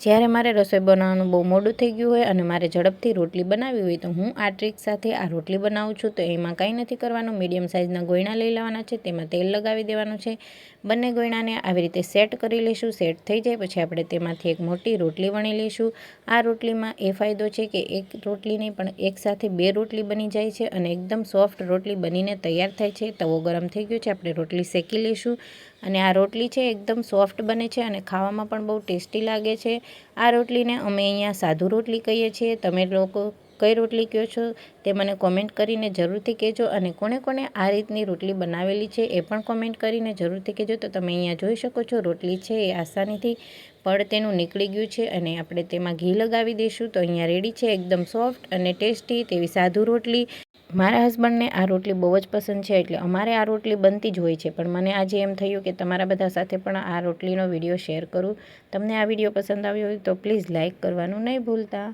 જ્યારે મારે રસોઈ બનાવવાનું બહુ મોડું થઈ ગયું હોય અને મારે ઝડપથી રોટલી બનાવવી હોય તો હું આ ટ્રીક સાથે આ રોટલી બનાવું છું, તો એમાં કાંઈ નથી કરવાનું. મીડિયમ સાઇઝના ગોયણા લઈ લેવાના છે, તેમાં તેલ લગાવી દેવાનું છે. બંને ગોયણાને આવી રીતે સેટ કરી લઈશું. સેટ થઈ જાય પછી આપણે તેમાંથી એક મોટી રોટલી વણી લઈશું. આ રોટલીમાં એ ફાયદો છે કે એક રોટલી નહીં પણ એક સાથે બે રોટલી બની જાય છે અને એકદમ સોફ્ટ રોટલી બનીને તૈયાર થાય છે. તવો ગરમ થઈ ગયો છે, આપણે રોટલી શેકી લઈશું. અને આ રોટલી છે એકદમ સોફ્ટ બને છે અને ખાવામાં પણ બહુ ટેસ્ટી લાગે છે. આ રોટલીને અમે અહીંયા સાધુ રોટલી કહીએ છીએ. તમે લોકો કઈ રોટલી કહો છો તે મને કોમેન્ટ કરીને જરૂરથી કહેજો અને કોણે કોણે આ રીતની રોટલી બનાવેલી છે એ પણ કોમેન્ટ કરીને જરૂરથી કહેજો. તો તમે અહીંયા જોઈ શકો છો રોટલી છે એ આસાનીથી પડ તેનું નીકળી ગયું છે અને આપણે તેમાં ઘી લગાવી દઈશું. તો અહીંયા રેડી છે એકદમ સોફ્ટ અને ટેસ્ટી તેવી સાધુ રોટલી. મારા હસબન્ડને આ રોટલી બહુ જ પસંદ છે, એટલે અમારે આ રોટલી બનતી જ હોય છે. પણ મને આજે એમ થયું કે તમારા બધા સાથે પણ આ રોટલીનો વીડિયો શેર કરું. તમને આ વીડિયો પસંદ આવ્યો હોય તો પ્લીઝ લાઇક કરવાનું નહીં ભૂલતા.